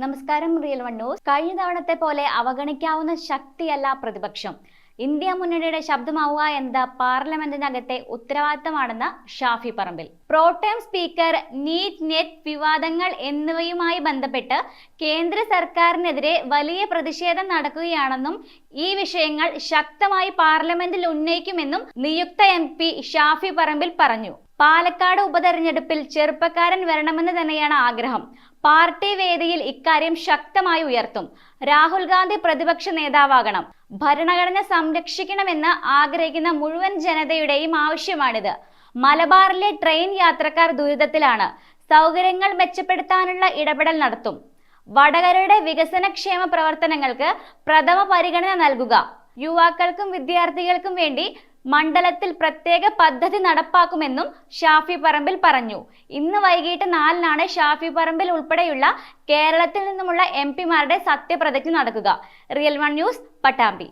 നമസ്കാരം real one news. കഴിഞ്ഞ തവണത്തെ പോലെ അവഗണിക്കാവുന്ന ശക്തിയല്ല പ്രതിപക്ഷം. ഇന്ത്യ മുന്നണിയുടെ ശബ്ദമാവുക എന്നത് പാർലമെന്റിനകത്തെ ഉത്തരവാദിത്തമാണെന്ന് Shafi Parambil. Pro tem speaker NEET NET വിവാദങ്ങൾ എന്നിവയുമായി ബന്ധപ്പെട്ട് കേന്ദ്ര സർക്കാരിനെതിരെ വലിയ പ്രതിഷേധം നടക്കുകയാണെന്നും ഈ വിഷയങ്ങൾ ശക്തമായി പാർലമെന്റിൽ ഉന്നയിക്കുമെന്നും നിയുക്ത എം ഷാഫി പറമ്പിൽ പറഞ്ഞു. പാലക്കാട് ഉപതെരഞ്ഞെടുപ്പിൽ ചെറുപ്പക്കാരൻ വരണമെന്ന് തന്നെയാണ് ആഗ്രഹം. പാർട്ടി വേദിയിൽ ഇക്കാര്യം ശക്തമായി ഉയർത്തും. രാഹുൽ ഗാന്ധി പ്രതിപക്ഷ നേതാവാകണം. ഭരണഘടന സംരക്ഷിക്കണമെന്ന് ആഗ്രഹിക്കുന്ന മുഴുവൻ ജനതയുടെയും ആവശ്യമാണിത്. മലബാറിലെ ട്രെയിൻ യാത്രക്കാർ ദുരിതത്തിലാണ്. സൗകര്യങ്ങൾ മെച്ചപ്പെടുത്താനുള്ള ഇടപെടൽ നടത്തും. വടകരയുടെ വികസനക്ഷേമ പ്രവർത്തനങ്ങൾക്ക് പ്രഥമ പരിഗണന നൽകുക. യുവാക്കൾക്കും വിദ്യാർത്ഥികൾക്കും വേണ്ടി മണ്ഡലത്തിൽ പ്രത്യേക പദ്ധതി നടപ്പാക്കുമെന്നും ഷാഫി പറമ്പിൽ പറഞ്ഞു. ഇന്ന് വൈകിട്ട് നാലിനാണ് ഷാഫി പറമ്പിൽ ഉൾപ്പെടെയുള്ള കേരളത്തിൽ നിന്നുമുള്ള എം പിമാരുടെ സത്യപ്രതിജ്ഞ നടക്കുക. Real one news Pattambi.